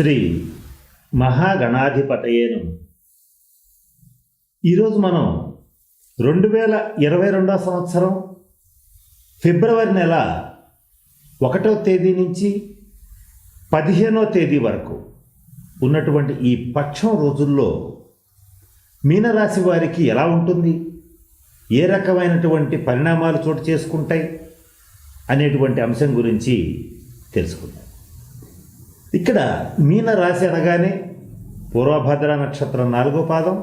శ్రీ మహాగణాధిపతయేను. ఈరోజు మనం రెండు వేల ఇరవై రెండవ సంవత్సరం ఫిబ్రవరి నెల ఒకటో తేదీ నుంచి పదిహేనో తేదీ వరకు ఉన్నటువంటి ఈ పక్షం రోజుల్లో మీనరాశి వారికి ఎలా ఉంటుంది? ఏ రకమైనటువంటి పరిణామాలు చోటు చేసుకుంటాయి? అనేటువంటి అంశం గురించి తెలుసుకుందాం. ఇక్కడ మీన రాశి అనగానే పూర్వభద్ర నక్షత్రం నాలుగో పాదం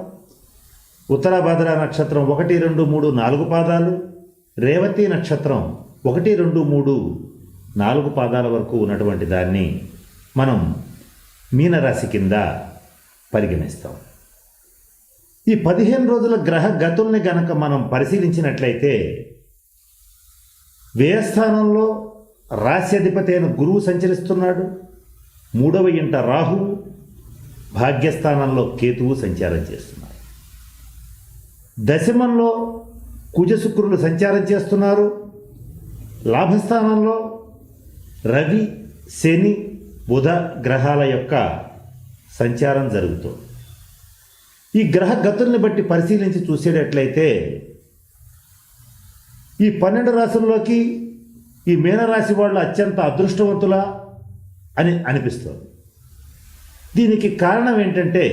ఉత్తరభద్ర నక్షత్రం ఒకటి రెండు మూడు నాలుగు పాదాలు రేవతి నక్షత్రం ఒకటి రెండు మూడు నాలుగు పాదాల వరకు ఉన్నటువంటి దాన్ని మనం మీనరాశి కింద పరిగణిస్తాం. ఈ పదిహేను రోజుల గ్రహ గతుల్ని గనక మనం పరిశీలించినట్లయితే వ్యయస్థానంలో రాశ్యాధిపతి అయిన గురువు సంచరిస్తున్నాడు. మూడవ ఇంట రాహువు భాగ్యస్థానంలో కేతువు సంచారం చేస్తున్నారు. దశమంలో కుజశుక్రులు సంచారం చేస్తున్నారు. లాభస్థానంలో రవి శని బుధ గ్రహాల యొక్క సంచారం జరుగుతుంది. ఈ గ్రహ గతుల్ని బట్టి పరిశీలించి చూసేటట్లయితే ఈ పన్నెండు రాశుల్లోకి ఈ మీనరాశి వాళ్ళు అత్యంత అదృష్టవంతుల అని అనిపిస్తుంది. దీనికి కారణం ఏంటంటే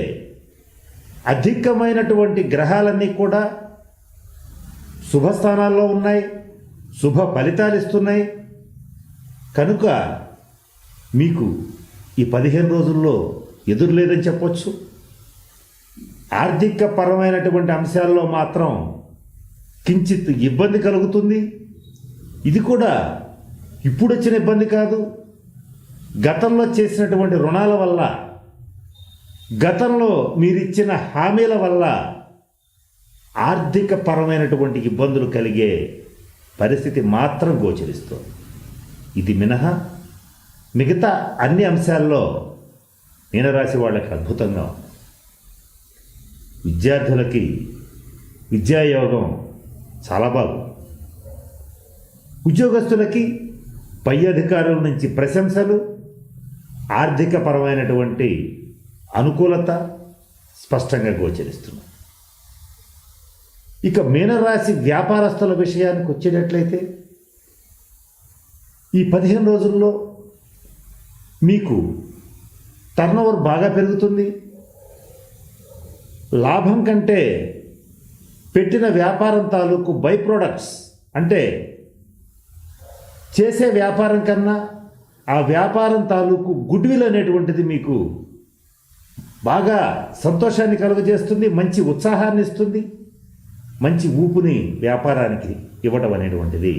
అధికమైనటువంటి గ్రహాలన్నీ కూడా శుభస్థానాల్లో ఉన్నాయి శుభ ఫలితాలు ఇస్తున్నాయి. కనుక మీకు ఈ పదిహేను రోజుల్లో ఎదురులేదని చెప్పొచ్చు. ఆర్థిక పరమైనటువంటి అంశాల్లో మాత్రం కించిత్ ఇబ్బంది కలుగుతుంది. ఇది కూడా ఇప్పుడు వచ్చిన ఇబ్బంది కాదు. గతంలో చేసినటువంటి రుణాల వల్ల గతంలో మీరిచ్చిన హామీల వల్ల ఆర్థిక పరమైనటువంటి ఇబ్బందులు కలిగే పరిస్థితి మాత్రం గోచరిస్తుంది. ఇది మినహా మిగతా అన్ని అంశాల్లో మీనరాశి వాళ్ళకి అద్భుతంగా ఉంది. విద్యార్థులకి విద్యాయోగం చాలా బాగు ఉద్యోగస్తులకి పై అధికారుల నుంచి ప్రశంసలు ఆర్థిక పరమైనటువంటి అనుకూలత స్పష్టంగా గోచరిస్తున్నాయి ఇక మీనరాశి వ్యాపారస్తుల విషయానికి వచ్చేటట్లయితే ఈ పదిహేను రోజుల్లో మీకు టర్నోవర్ బాగా పెరుగుతుంది. లాభం కంటే పెట్టిన వ్యాపారం తాలూకు బై ప్రొడక్ట్స్ అంటే చేసే వ్యాపారం కన్నా ఆ వ్యాపారం తాలూకు గుడ్విల్ అనేటువంటిది మీకు బాగా సంతోషాన్ని కలుగజేస్తుంది మంచి ఉత్సాహాన్ని ఇస్తుంది మంచి ఊపుని వ్యాపారానికి ఇవ్వటం అనేటువంటిది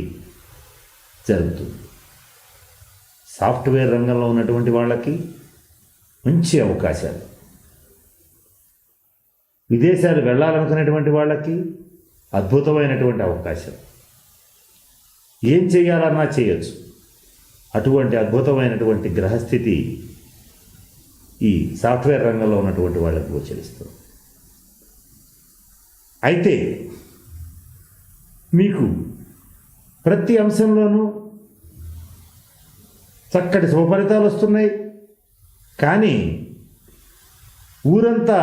జరుగుతుంది. సాఫ్ట్వేర్ రంగంలో ఉన్నటువంటి వాళ్ళకి మంచి అవకాశాలు. విదేశాలు వెళ్ళాలనుకునేటువంటి వాళ్ళకి అద్భుతమైనటువంటి అవకాశం ఏం చేయాలన్నా చేయొచ్చు. అటువంటి అద్భుతమైనటువంటి గ్రహస్థితి ఈ సాఫ్ట్వేర్ రంగంలో ఉన్నటువంటి వాళ్ళకు గోచరిస్తుంది. అయితే మీకు ప్రతి అంశంలోనూ చక్కటి శుభఫలితాలు వస్తున్నాయి. కానీ ఊరంతా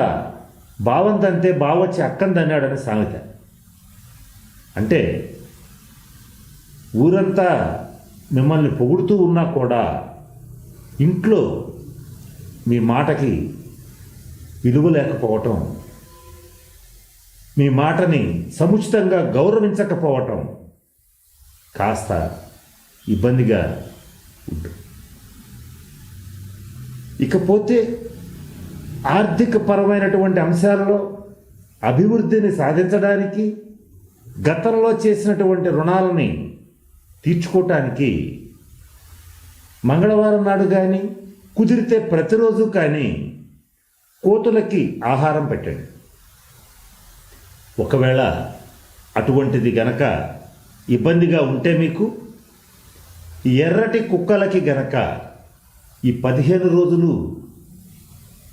బావంతంతే అక్కని అక్కందన్నాడని సామెత. అంటే ఊరంతా మిమ్మల్ని పొగుడుతూ ఉన్నా కూడా ఇంట్లో మీ మాటకి విలువ లేకపోవటం మీ మాటని సముచితంగా గౌరవించకపోవటం కాస్త ఇబ్బందిగా ఉంటుంది ఇకపోతే ఆర్థిక పరమైనటువంటి అంశాలలో అభివృద్ధిని సాధించడానికి గతంలో చేసినటువంటి రుణాలని తీర్చుకోవటానికి మంగళవారం నాడు కానీ కుదిరితే ప్రతిరోజు కానీ కోతులకి ఆహారం పెట్టండి. ఒకవేళ అటువంటిది గనక ఇబ్బందిగా ఉంటే మీకు ఎర్రటి కుక్కలకి గనక ఈ పదిహేను రోజులు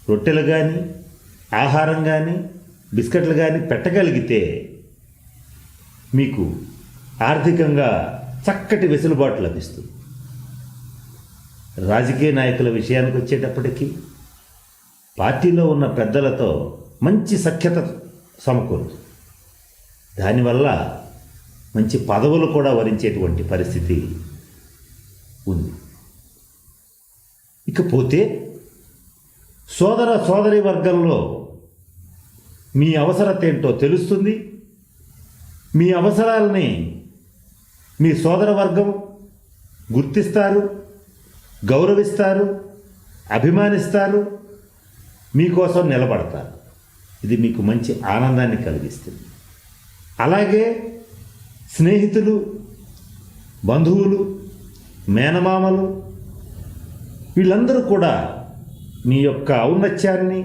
రొట్టెలు కానీ ఆహారం కానీ బిస్కెట్లు కానీ పెట్టగలిగితే మీకు ఆర్థికంగా చక్కటి వెసులుబాటు లభిస్తుంది. రాజకీయ నాయకుల విషయానికి వచ్చేటప్పటికీ పార్టీలో ఉన్న పెద్దలతో మంచి సఖ్యత సమకూరుతుంది దానివల్ల మంచి పదవులు కూడా వరించేటువంటి పరిస్థితి ఉంది. ఇకపోతే సోదర సోదరి వర్గంలో మీ అవసరత ఏంటో తెలుస్తుంది. మీ అవసరాలని మీ సోదర వర్గం గుర్తిస్తారు గౌరవిస్తారు అభిమానిస్తారు మీకోసం నిలబడతారు. ఇది మీకు మంచి ఆనందాన్ని కలిగిస్తుంది. అలాగే స్నేహితులు బంధువులు మేనమామలు వీళ్ళందరూ కూడా మీ యొక్క ఔన్నత్యాన్ని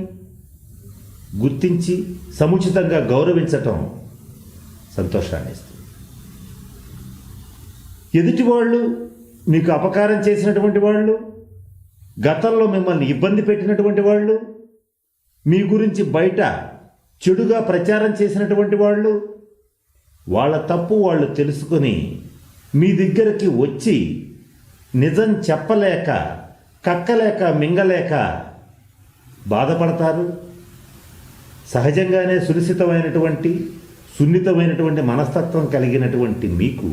గుర్తించి సముచితంగా గౌరవించటం సంతోషాన్ని ఇస్తుంది ఎదుటి వాళ్ళు మీకు అపకారం చేసినటువంటి వాళ్ళు గతంలో మిమ్మల్ని ఇబ్బంది పెట్టినటువంటి వాళ్ళు మీ గురించి బయట చెడుగా ప్రచారం చేసినటువంటి వాళ్ళు వాళ్ళ తప్పు వాళ్ళు తెలుసుకొని మీ దగ్గరికి వచ్చి నిజం చెప్పలేక కక్కలేక మింగలేక బాధపడతారు. సహజంగానే సునిశ్చితమైనటువంటి సున్నితమైనటువంటి మనస్తత్వం కలిగినటువంటి మీకు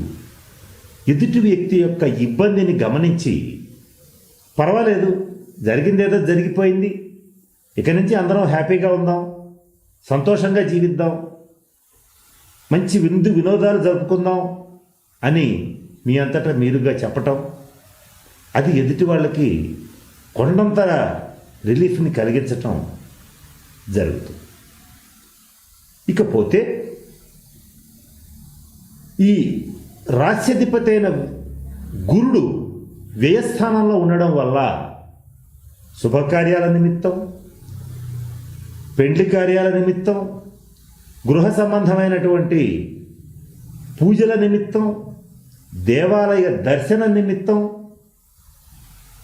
ఎదుటి వ్యక్తి యొక్క ఇబ్బందిని గమనించి పర్వాలేదు జరిగిందేదో జరిగిపోయింది. ఇక నుంచి అందరం హ్యాపీగా ఉందాం సంతోషంగా జీవిద్దాం మంచి విందు వినోదాలు జరుపుకుందాం అని మీ అంతటా మీరుగా చెప్పటం అది ఎదుటి వాళ్ళకి కొండంత రిలీఫ్ని కలిగించటం జరుగుతుంది. ఇకపోతే ఈ రాస్యాధిపతి అయిన గురుడు వ్యయస్థానంలో ఉండడం వల్ల శుభకార్యాల నిమిత్తం పెండ్లి కార్యాల నిమిత్తం గృహ సంబంధమైనటువంటి పూజల నిమిత్తం దేవాలయ దర్శన నిమిత్తం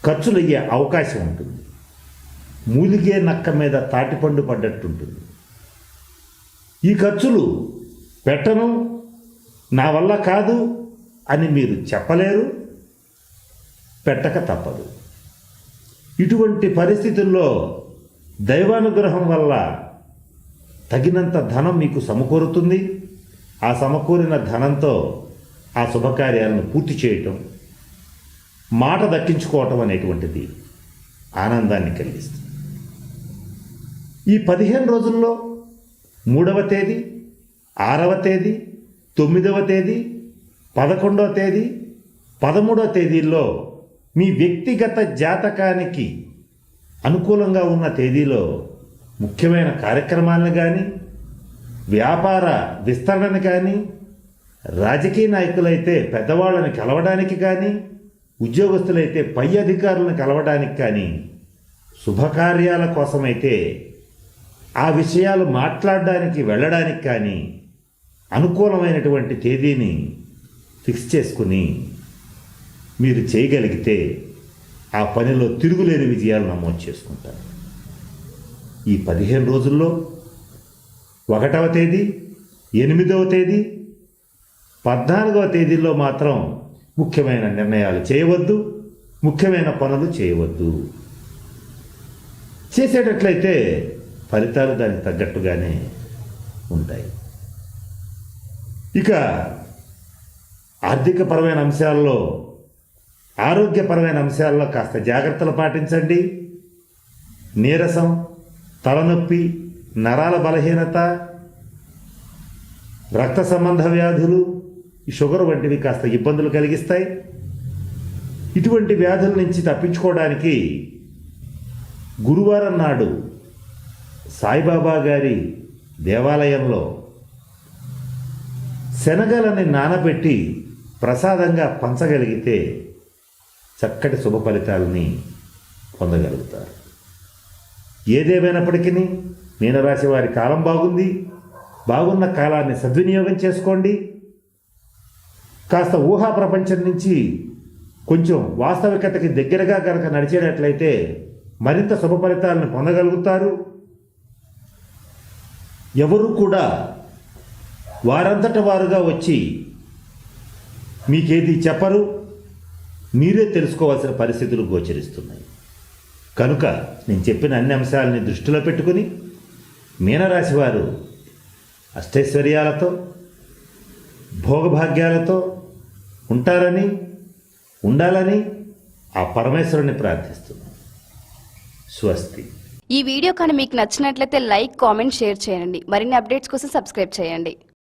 ఖర్చులయ్యే అవకాశం ఉంటుంది. మూలిగే నక్క మీద తాటిపండు పడ్డట్టుంటుంది. ఈ ఖర్చులు పెట్టను నా వల్ల కాదు అని మీరు చెప్పలేరు పెట్టక తప్పదు. ఇటువంటి పరిస్థితుల్లో దైవానుగ్రహం వల్ల తగినంత ధనం మీకు సమకూరుతుంది. ఆ సమకూరిన ధనంతో ఆ శుభకార్యాలను పూర్తి చేయటం మాట దక్కించుకోవటం అనేటువంటిది ఆనందాన్ని కలిగిస్తుంది. ఈ పదిహేను రోజుల్లో మూడవ తేదీ ఆరవ తేదీ తొమ్మిదవ తేదీ పదకొండవ తేదీ పదమూడవ తేదీల్లో మీ వ్యక్తిగత జాతకానికి అనుకూలంగా ఉన్న తేదీలో ముఖ్యమైన కార్యక్రమాలను కానీ వ్యాపార విస్తరణను కానీ రాజకీయ నాయకులైతే పెద్దవాళ్ళని కలవడానికి కానీ ఉద్యోగస్తులైతే పై అధికారులను కలవడానికి కానీ శుభకార్యాల కోసమైతే ఆ విషయాలు మాట్లాడడానికి వెళ్ళడానికి కానీ అనుకూలమైనటువంటి తేదీని ఫిక్స్ చేసుకుని మీరు చేయగలిగితే ఆ పనిలో తిరుగులేని విజయాలు నమోదు చేసుకుంటారు. ఈ పదిహేను రోజుల్లో ఒకటవ తేదీ ఎనిమిదవ తేదీ పద్నాలుగవ తేదీల్లో మాత్రం ముఖ్యమైన నిర్ణయాలు చేయవద్దు ముఖ్యమైన పనులు చేయవద్దు. చేసేటట్లయితే ఫలితాలు దానికి తగ్గట్టుగానే ఉంటాయి. ఇక ఆర్థికపరమైన అంశాల్లో ఆరోగ్యపరమైన అంశాల్లో కాస్త జాగ్రత్తలు పాటించండి. నీరసం తలనొప్పి నరాల బలహీనత రక్త సంబంధ వ్యాధులు షుగర్ వంటివి కాస్త ఇబ్బందులు కలిగిస్తాయి. ఇటువంటి వ్యాధుల నుంచి తప్పించుకోవడానికి గురువారం నాడు సాయిబాబా గారి దేవాలయంలో శనగలని నానబెట్టి ప్రసాదంగా పంచగలిగితే చక్కటి శుభ ఫలితాలని పొందగలుగుతారు. ఏదేమైనప్పటికీ మీనరాశి వారి కాలం బాగుంది. బాగున్న కాలాన్ని సద్వినియోగం చేసుకోండి. కాస్త ఊహా ప్రపంచం నుంచి కొంచెం వాస్తవికతకి దగ్గరగా కనుక నడిచేటట్లయితే మరింత శుభ ఫలితాలను పొందగలుగుతారు. ఎవరు కూడా వారంతట వారుగా వచ్చి మీకేది చెప్పరు మీరే తెలుసుకోవాల్సిన పరిస్థితులు గోచరిస్తున్నాయి. కనుక నేను చెప్పిన అన్ని అంశాలని దృష్టిలో పెట్టుకుని మీనరాశి వారు అష్టైశ్వర్యాలతో భోగభాగ్యాలతో ఉంటారని ఉండాలని ఆ పరమేశ్వరుని ప్రార్థిస్తున్నాను. స్వస్తి. ఈ వీడియో కానీ మీకు నచ్చినట్లయితే లైక్ కామెంట్ షేర్ చేయండి. మరిన్ని అప్డేట్స్ కోసం సబ్స్క్రైబ్ చేయండి.